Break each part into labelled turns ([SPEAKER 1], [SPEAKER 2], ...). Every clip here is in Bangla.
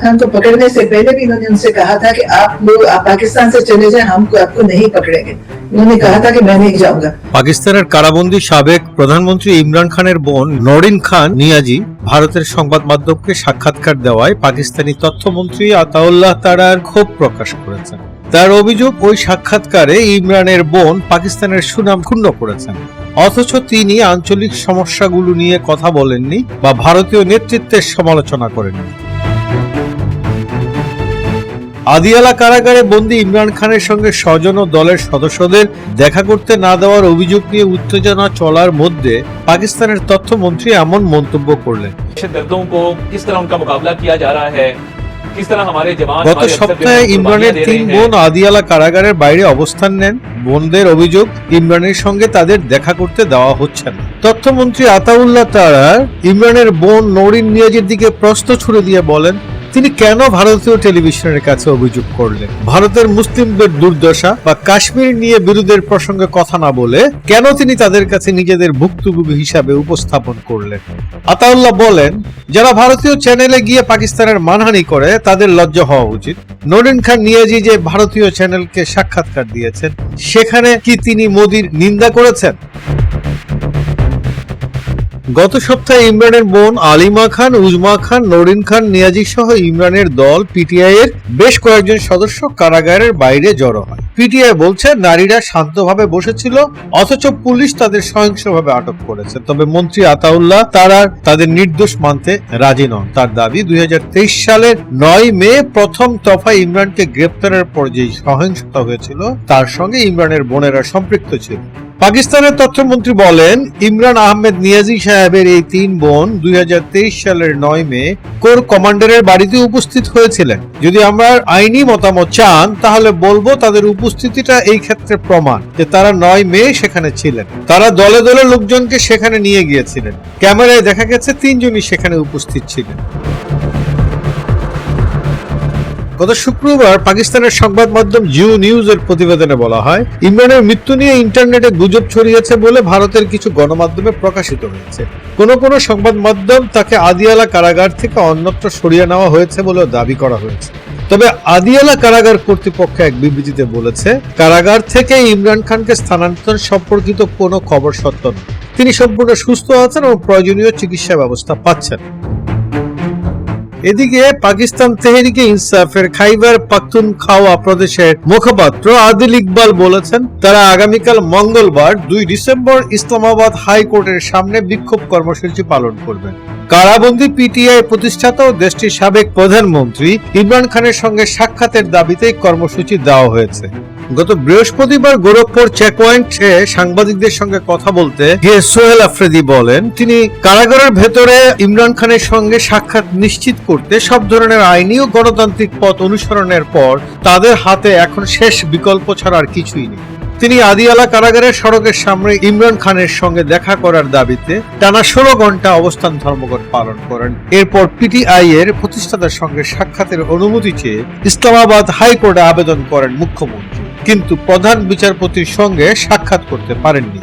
[SPEAKER 1] खान को पकड़ने से पहले भी इन्होंने उनसे कहा था कि आप लोग आप पाकिस्तान से चले जाएं हमको आपको नहीं पकड़ेंगे उन्होंने कहा था कि मैं नहीं जाऊंगा
[SPEAKER 2] পাকিস্তানের কারাবন্দী সাবেক প্রধানমন্ত্রী ইমরান খানের বোন নরিন খান নিয়াজি ভারতের সংবাদ মাধ্যমকে সাক্ষাৎকার দেওয়ায় পাকিস্তানি তথ্যমন্ত্রী আতাউল্লাহ তারার ক্ষোভ প্রকাশ করেছেন তার অভিযোগ ওই সাক্ষাৎকারে ইমরানের বোন পাকিস্তানের সুনাম ক্ষুণ্ণ করেছেন অথচ তিনি আঞ্চলিক সমস্যাগুলো নিয়ে কথা বলেননি বা ভারতীয় নেতৃত্বের সমালোচনা করেননি আদিয়ালা কারাগারে বন্দী ইমরান খানের সঙ্গে স্বজন ও দলের সদস্যদের দেখা করতে না দেওয়ার অভিযোগ নিয়ে উত্তেজনা চলার মধ্যে পাকিস্তানের তথ্যমন্ত্রী এমন মন্তব্য করলেন। গত সপ্তাহে ইমরানের তিন বোন আদিয়ালা কারাগারের বাইরে অবস্থান নেন। বোনদের অভিযোগ ইমরানের সঙ্গে তাদের দেখা করতে দেওয়া হচ্ছে না। তথ্যমন্ত্রী আতাউল্লাহ তারা ইমরানের বোন নরিন নিয়াজের দিকে প্রশ্ন ছুড়ে দিয়ে বলেন তিনি কেন ভারতীয় টেলিভিশনের কাছে অভিযোগ করলেন? ভারতের মুসলিমদের দুর্দশা বা কাশ্মীর নিয়ে বিরোধের প্রসঙ্গে কথা না বলে কেন তিনি তাদের কাছে নিজেদের ভুক্তভোগী হিসাবে উপস্থাপন করলেন? আতাউল্লাহ বলেন, যারা ভারতীয় চ্যানেলে গিয়ে পাকিস্তানের মানহানি করে, তাদের লজ্জা হওয়া উচিত। নরিন খান নিয়াজি যে ভারতীয় চ্যানেলকে সাক্ষাৎকার দিয়েছেন, সেখানে কি তিনি মোদির নিন্দা করেছেন? গত সপ্তাহে ইমরানের বোন আলিমা খান, উজমা খান, নরিন খান, নিয়াজি সহ ইমরানের দল পিটিআই এর বেশ কয়েকজন সদস্য কারাগারের বাইরে জড়ো হয়। পিটিআই বলছে, নারীরা শান্তভাবে বসেছিল, অথচ পুলিশ তাদের সহিংসভাবে আটক করেছে। তবে মন্ত্রী আতাউল্লাহ, তারা তাদের নির্দোষ মানতে রাজি নন। তার দাবি, দুই হাজার তেইশ সালের নয় মে প্রথম দফায় ইমরানকে গ্রেপ্তারের পর যে সহিংসতা হয়েছিল, তার সঙ্গে ইমরানের বোনেরা সম্পৃক্ত ছিল। পাকিস্তানের তথ্যমন্ত্রী বলেন, ইমরান আহমেদ নিয়াজি সাহেবের এই তিন বোন দুই হাজার তেইশ সালের নয় মে কোর কমান্ডারের বাড়িতে উপস্থিত হয়েছিলেন। যদি আমরা আইনি মতামত চান, তাহলে বলব তাদের উপস্থিতিটা এই ক্ষেত্রে প্রমাণ যে তারা নয় মে সেখানে ছিলেন। তারা দলে দলে লোকজনকে সেখানে নিয়ে গিয়েছিলেন। ক্যামেরায় দেখা গেছে, তিনজনই সেখানে উপস্থিত ছিলেন। গত শুক্রবার পাকিস্তানের সংবাদ মাধ্যম জিও নিউজ এর প্রতিবেদনে বলা হয়, ইমরানের মৃত্যু নিয়ে ইন্টারনেটে গুজব ছড়িয়েছে বলে ভারতের কিছু গণমাধ্যমে প্রকাশিত হয়েছে। কোন কোন সংবাদ মাধ্যম তাকে আদিয়ালা কারাগার থেকে অন্যত্র সরিয়ে নেওয়া হয়েছে বলেও দাবি করা হয়েছে। তবে আদিয়ালা কারাগার কর্তৃপক্ষ এক বিবৃতিতে বলেছে, কারাগার থেকে ইমরান খানকে স্থানান্তর সম্পর্কিত কোনো খবর সত্য নয়। তিনি সম্পূর্ণ সুস্থ আছেন এবং প্রয়োজনীয় চিকিৎসা ব্যবস্থা পাচ্ছেন। এদিকে পাকিস্তান তেহরিকে ইনসাফের খাইবার পাখতুনখাওয়া প্রদেশের মুখপাত্র আদিল ইকবাল বলেছেন, তারা আগামীকাল মঙ্গলবার দুই ডিসেম্বর ইসলামাবাদ হাইকোর্টের সামনে বিক্ষোভ কর্মসূচি পালন করবেন। কারাবন্দি পিটিআই প্রতিষ্ঠাতা ও দেশটির সাবেক প্রধানমন্ত্রী ইমরান খানের সঙ্গে সাক্ষাতের দাবিতে কর্মসূচি দেওয়া হয়েছে। গত বৃহস্পতিবার গোরখপুর চেক পয়েন্টে সাংবাদিকদের সঙ্গে কথা বলতে গিয়ে সোহেল আফ্রিদি বলেন, তিনি কারাগারের ভেতরে ইমরান খানের সঙ্গে সাক্ষাৎ নিশ্চিত করতে সব ধরনের আইনি ও গণতান্ত্রিক পথ অনুসরণের পর তাদের হাতে এখন শেষ বিকল্প ছাড়া আর কিছুই নেই। তিনি আদিয়ালা কারাগারের সড়কের সামনে ইমরান খানের সঙ্গে দেখা করার দাবিতে টানা ষোলো ঘণ্টা অবস্থান ধর্মঘট পালন করেন। এরপর পিটিআই এর প্রতিষ্ঠাতার সঙ্গে সাক্ষাতের অনুমতি চেয়ে ইসলামাবাদ হাইকোর্টে আবেদন করেন মুখ্যমন্ত্রী। কিন্তু প্রধান বিচারপতির সঙ্গে সাক্ষাৎ করতে পারেননি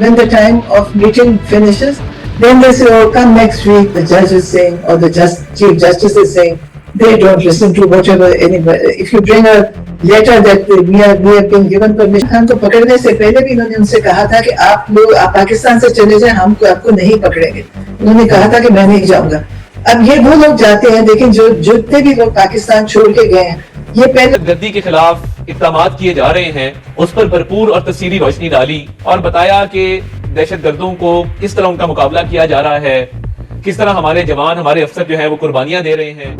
[SPEAKER 1] When the time of meeting finishes, then they say, oh, come next week, the judge is saying, or the just, chief justice is saying, they don't listen to whatever anybody, if you bring a letter that we are, we have been given permission, Khan को पकड़ने से पहले भी इन्होंने उनसे कहा था कि आप लोग आप पाकिस्तान से चले जाएं हमको आपको नहीं पकड़ेंगे उन्होंने कहा था कि मैं नहीं जाऊंगा अब ये वो लोग जाते हैं लेकिन जो जितने भी लोग पाकिस्तान छोड़ के गए हैं یہ پہلے
[SPEAKER 3] گردی کے خلاف اقدامات کیے جا رہے ہیں، اس پر بھرپور اور تفصیلی روشنی ڈالی اور بتایا کہ دہشت گردوں کو کس طرح ان کا مقابلہ کیا جا رہا ہے، کس طرح ہمارے جوان، ہمارے افسر جو ہیں، وہ قربانیاں دے رہے
[SPEAKER 4] ہیں۔